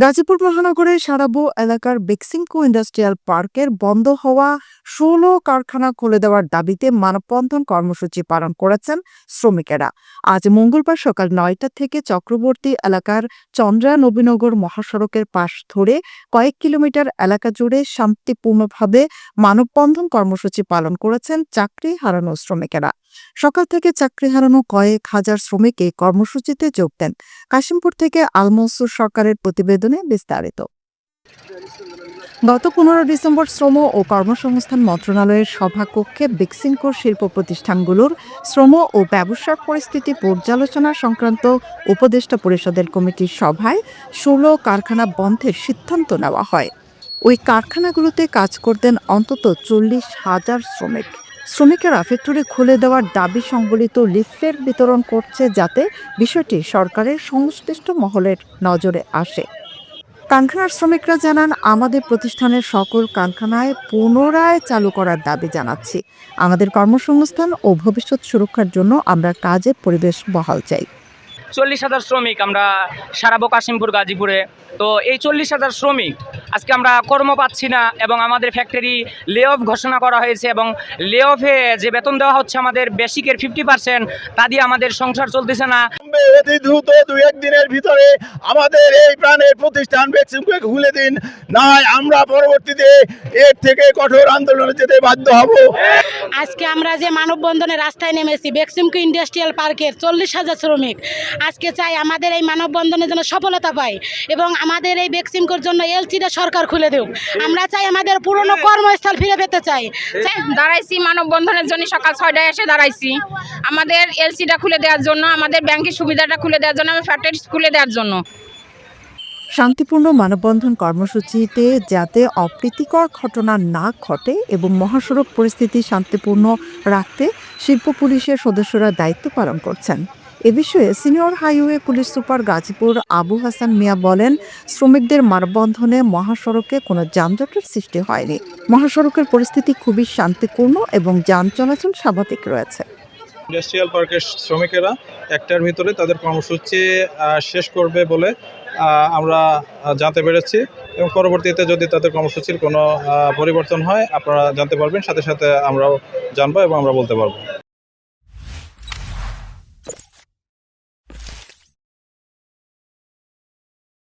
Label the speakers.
Speaker 1: গাজীপুর মহানগরের সারাবো এলাকার বেক্সিমকো ইন্ডাস্ট্রিয়াল পার্কের বন্ধ হওয়া ষোলো কারখানা খুলে দেওয়ার দাবিতে মানববন্ধন কর্মসূচি পালন করেছেন শ্রমিকেরা। আজ মঙ্গলবার সকাল নয়টা থেকে চক্রবর্তী এলাকার চন্দ্রা নবীনগর মহাসড়কের পাশ ধরে কয়েক কিলোমিটার এলাকা জুড়ে শান্তিপূর্ণভাবে মানববন্ধন কর্মসূচি পালন করেছেন চাকরি হারানো শ্রমিকেরা। সকাল থেকে চাকরি হারানো কয়েক হাজার শ্রমিক এই কর্মসূচিতে যোগ দেন। কাশিমপুর থেকে আলমনসুর সরকারের প্রতিবেদনে বিস্তারিত। গত পনেরো ডিসেম্বর শ্রম ও কর্মসংস্থান মন্ত্রণালয়ের সভাকক্ষে বিক্সিমকোর শিল্প প্রতিষ্ঠানগুলোর শ্রম ও ব্যবসার পরিস্থিতি পর্যালোচনা সংক্রান্ত উপদেষ্টা পরিষদের কমিটির সভায় ষোলো কারখানা বন্ধের সিদ্ধান্ত নেওয়া হয়। ওই কারখানাগুলোতে কাজ করতেন অন্তত চল্লিশ হাজার শ্রমিক। শ্রমিকেরা ফ্যাক্টরি খুলে দেওয়ার দাবি সংবলিত লিফলেট বিতরণ করছে যাতে বিষয়টি সরকারের সংশ্লিষ্ট মহলের নজরে আসে। কারখানার শ্রমিকরা জানান, আমাদের প্রতিষ্ঠানের সকল কারখানায় পুনরায় চালু করার দাবি জানাচ্ছি। আমাদের কর্মসংস্থান ও ভবিষ্যৎ সুরক্ষার জন্য আমরা কাজের পরিবেশ বহাল চাই।
Speaker 2: চল্লিশ হাজার শ্রমিক আমরা সারাবো কাশিমপুর গাজীপুরে। তো এই চল্লিশ হাজার শ্রমিক আজকে আমরা কর্ম পাচ্ছি না এবং আমাদের ফ্যাক্টরি লে অফ ঘোষণা করা হয়েছে এবং লে অফে যে বেতন দেওয়া হচ্ছে আমাদের বেসিকের ফিফটি পার্সেন্ট তা দিয়ে আমাদের সংসার চলতেছে না।
Speaker 3: অতি দ্রুত দু একদিনের ভিতরে আমাদের এই প্রাণের প্রতিষ্ঠান ভ্যাকসিনকে খুলে দিন। না আমরা পরবর্তীতে এর থেকে কঠোর আন্দোলনে যেতে বাধ্য হব।
Speaker 4: আজকে আমরা যে মানববন্ধনে রাস্তায় নেমেছি বেক্সিমকো ইন্ডাস্ট্রিয়াল পার্কের চল্লিশ হাজার শ্রমিক। আজকে চাই আমাদের এই মানববন্ধনে জন্য সফলতা পাই এবং আমাদের এই বেক্সিমকোর জন্য এলসিটা সরকার খুলে দেব আমরা চাই আমাদের পুরনো কর্মস্থল ফিরে পেতে চাই। চাই
Speaker 5: দাঁড়াইছি মানববন্ধনের জন্য সকাল ছয়টায় এসে দাঁড়াইছি। আমাদের এলসিটা খুলে দেওয়ার জন্য আমাদের ব্যাংকের সুবিধাটা খুলে দেওয়ার জন্য আমার ফ্যাক্টরি খুলে দেওয়ার জন্য।
Speaker 1: শান্তিপূর্ণ মানববন্ধন কর্মসূচিতে যাতে অপ্রীতিকর ঘটনা না ঘটে এবং মহাসড়ক পরিস্থিতি শান্তিপূর্ণ রাখতে শিল্প পুলিশের সদস্যরা দায়িত্ব পালন করছেন। এ বিষয়ে senior highway police super Gazipur Abu Hasan Mia বলেন, শ্রমিকদের মানববন্ধনে মহাসড়কে কোনো যানজটের সৃষ্টি হয়নি। মহাসড়কের পরিস্থিতি খুবই শান্তিপূর্ণ এবং যান চলাচল স্বাভাবিক রয়েছে।
Speaker 6: ইন্ডাস্ট্রিয়াল পার্কের শ্রমিকেরা একটার ভিতরে তাদের কর্মসূচি শেষ করবে বলে আমরা জানতে পেরেছি এবং পরবর্তীতে যদি তাদের কর্মসূচির কোনো পরিবর্তন হয়, আপনারা জানতে পারবেন, সাথে সাথে আমরাও জানব এবং আমরা বলতে পারব।